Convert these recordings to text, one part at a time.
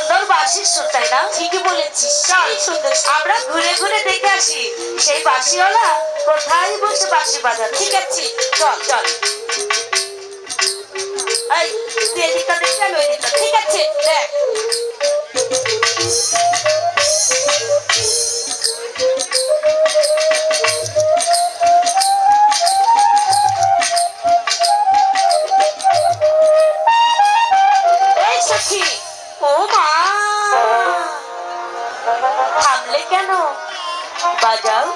সুন্দর বাসি সুর তাই না? ঠিকই বলেছিস। চল। সুন্দর আমরা ঘুরে ঘুরে দেখে আসি সেই বাসিওয়ালা কোথায় বসে বাসি বাজার ঠিক আছে চল চল। কেন? বাজাও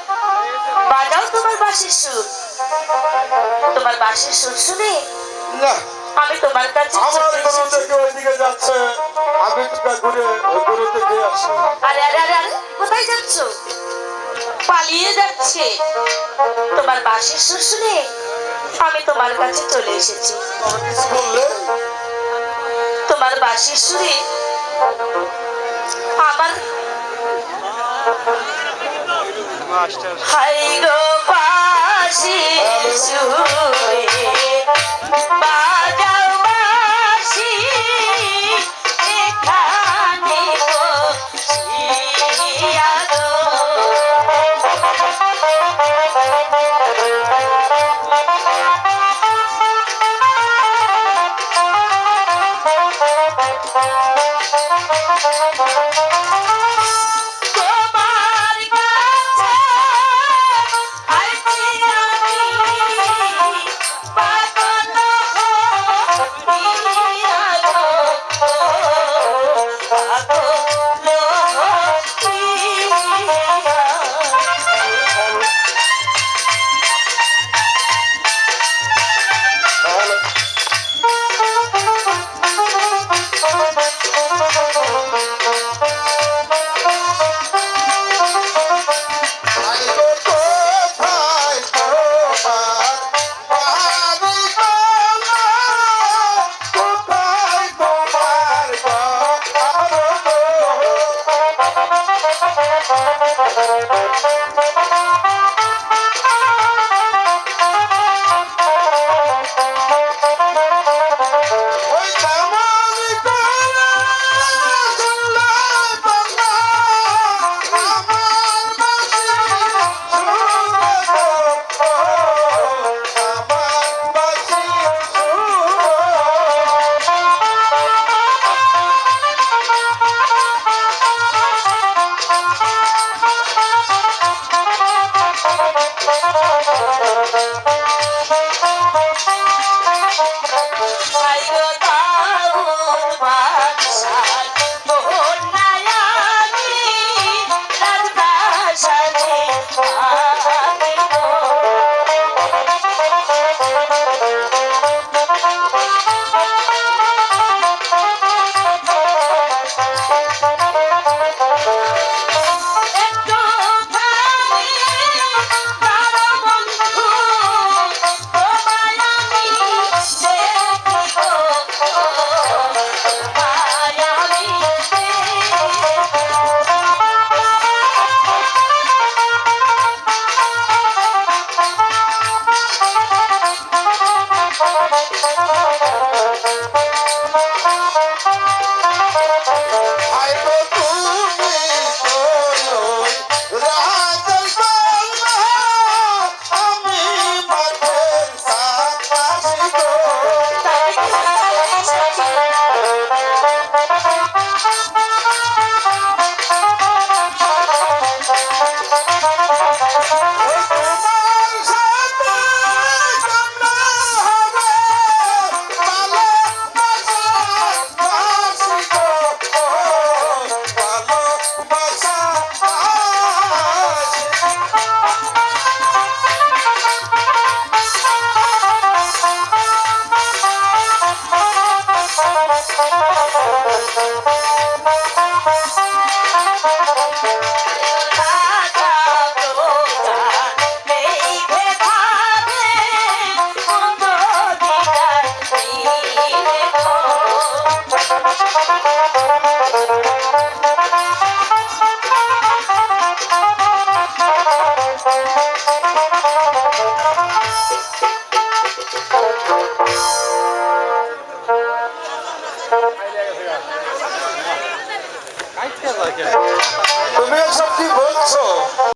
বাজাও তোমার বাঁশির সুর। তোমার বাঁশির সুর শুনে? না। আমি তোমার কাছে আমার ছুটে থেকে ওইদিকে যাচ্ছে। আমি একটু ঘুরে ওই থেকে আসি। আরে আরে আরে আরে কোথায় যাচ্ছ? পালিয়ে যাচ্ছে। তোমার বাঁশির সুর শুনে? আমি তোমার কাছে চলে এসেছি। বললে? তোমার বাঁশির সুরে আমার হাই গো বাঁশির সুরে বাজাও বাঁশি এখানে গো। Ah. তুমি এসব কি বলছো?